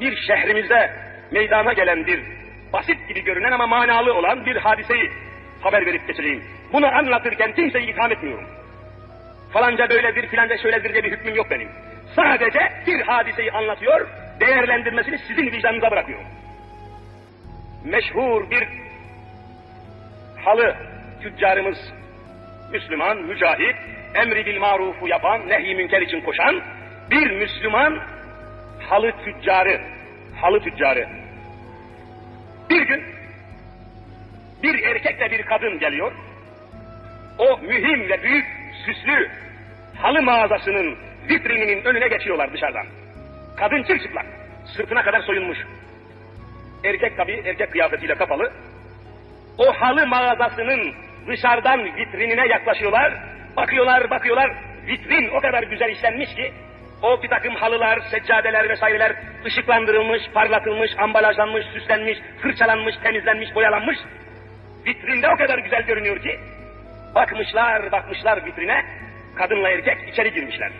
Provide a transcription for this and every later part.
bir şehrimizde meydana gelen bir basit gibi görünen ama manalı olan bir hadiseyi haber verip geçireyim. Bunu anlatırken kimseyi itham etmiyorum. Falanca böyledir filanca şöyledir diye bir hükmüm yok benim. Sadece bir hadiseyi anlatıyor, değerlendirmesini sizin vicdanınıza bırakıyorum. Meşhur bir halı tüccarımız, Müslüman, mücahit, emri bil marufu yapan, nehy münker için koşan bir Müslüman halı tüccarı, halı tüccarı. Bir gün bir erkekle bir kadın geliyor. O mühim ve büyük süslü halı mağazasının vitrininin önüne geçiyorlar dışarıdan. Kadın çırçıplak, sırtına kadar soyunmuş. Erkek tabi erkek kıyafetiyle kapalı. O halı mağazasının dışarıdan vitrinine yaklaşıyorlar. Bakıyorlar, bakıyorlar. Vitrin o kadar güzel işlenmiş ki o bir takım halılar, seccadeler vesaireler ışıklandırılmış, parlatılmış, ambalajlanmış, süslenmiş, fırçalanmış, temizlenmiş, boyalanmış. Vitrinde o kadar güzel görünüyor ki bakmışlar, bakmışlar vitrine, kadınla erkek içeri girmişler.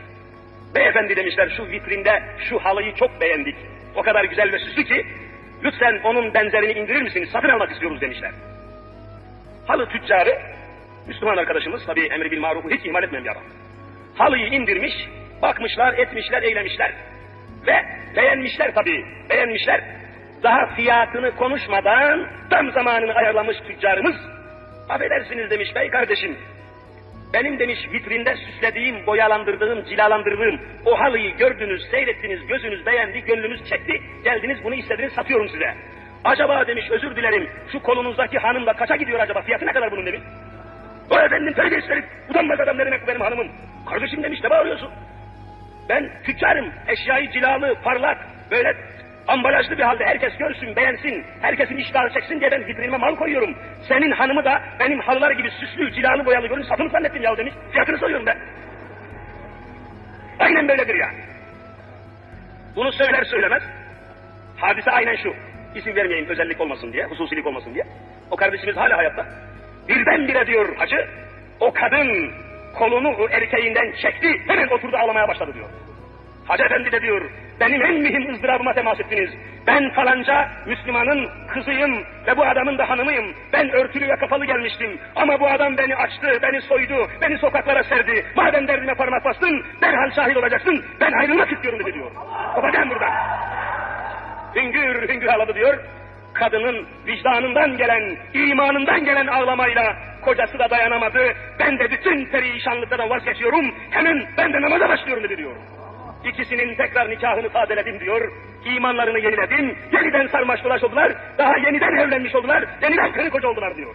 Beyefendi demişler şu vitrinde şu halıyı çok beğendik. O kadar güzel ve süslü ki lütfen onun benzerini indirir misiniz? Satın almak istiyoruz demişler. Halı tüccarı, Müslüman arkadaşımız tabi emri bil marufu hiç ihmal etmeyen bir adam. Halıyı indirmiş, bakmışlar, etmişler, eylemişler. Ve beğenmişler tabi, beğenmişler. Daha fiyatını konuşmadan tam zamanını ayarlamış tüccarımız. Affedersiniz demiş bey kardeşim. Benim demiş vitrinde süslediğim, boyalandırdığım, cilalandırdığım o halıyı gördünüz, seyrettiniz, gözünüz beğendi, gönlünüz çekti. Geldiniz bunu istediniz, satıyorum size. Acaba demiş özür dilerim şu kolunuzdaki hanım da kaça gidiyor acaba fiyatı ne kadar bunun demiş. O efendim terbiyesizlerim utanmaz adam ne demek bu benim hanımım. Kardeşim demiş ne bağırıyorsun? Ben tüccarım eşyayı cilalı parlak böyle ambalajlı bir halde herkes görsün beğensin herkesin iştahı çeksin diye ben vitrinime mal koyuyorum. Senin hanımı da benim halılar gibi süslü cilalı boyalı görün satın zannettim ya demiş fiyatını soruyorum ben. Aynen böyledir ya. Bunu söyler söylemez hadise aynen şu isim vermeyeyim özellik olmasın diye, hususilik olmasın diye. O kardeşimiz hala hayatta. Birdenbire diyor hacı, o kadın kolunu erkeğinden çekti, hemen oturdu ağlamaya başladı diyor. Hacı efendi de diyor, benim en mühim ızdırabıma temas ettiniz. Ben falanca Müslümanın kızıyım ve bu adamın da hanımıyım. Ben örtülü ve kapalı gelmiştim. Ama bu adam beni açtı, beni soydu, beni sokaklara serdi. Madem derdime parmak bastın, derhal şahit olacaksın. Ben ayrılmak istiyorum dedi diyor. Kopacağım buradan. Hüngür hüngür ağladı diyor. Kadının vicdanından gelen, imanından gelen ağlamayla kocası da dayanamadı. Ben de bütün perişanlıklardan vazgeçiyorum. Hemen ben de namaza başlıyorum dedi diyor. İkisinin tekrar nikahını tazeledim diyor. İmanlarını yeniledim. Yeniden sarmaş dolaş oldular. Daha yeniden evlenmiş oldular. Yeniden karı koca oldular diyor.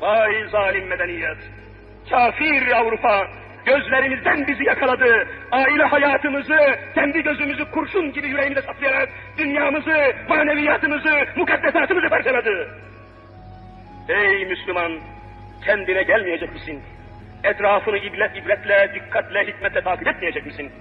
Vay zalim medeniyet. Kafir Avrupa gözlerimizden bizi yakaladı. Aile hayatımızı, kendi gözümüzü kurşun gibi yüreğimize saplayarak dünyamızı, maneviyatımızı, mukaddesatımızı parçaladı. Ey Müslüman, kendine gelmeyecek misin? Etrafını ibret ibretle, dikkatle, hikmetle takip etmeyecek misin?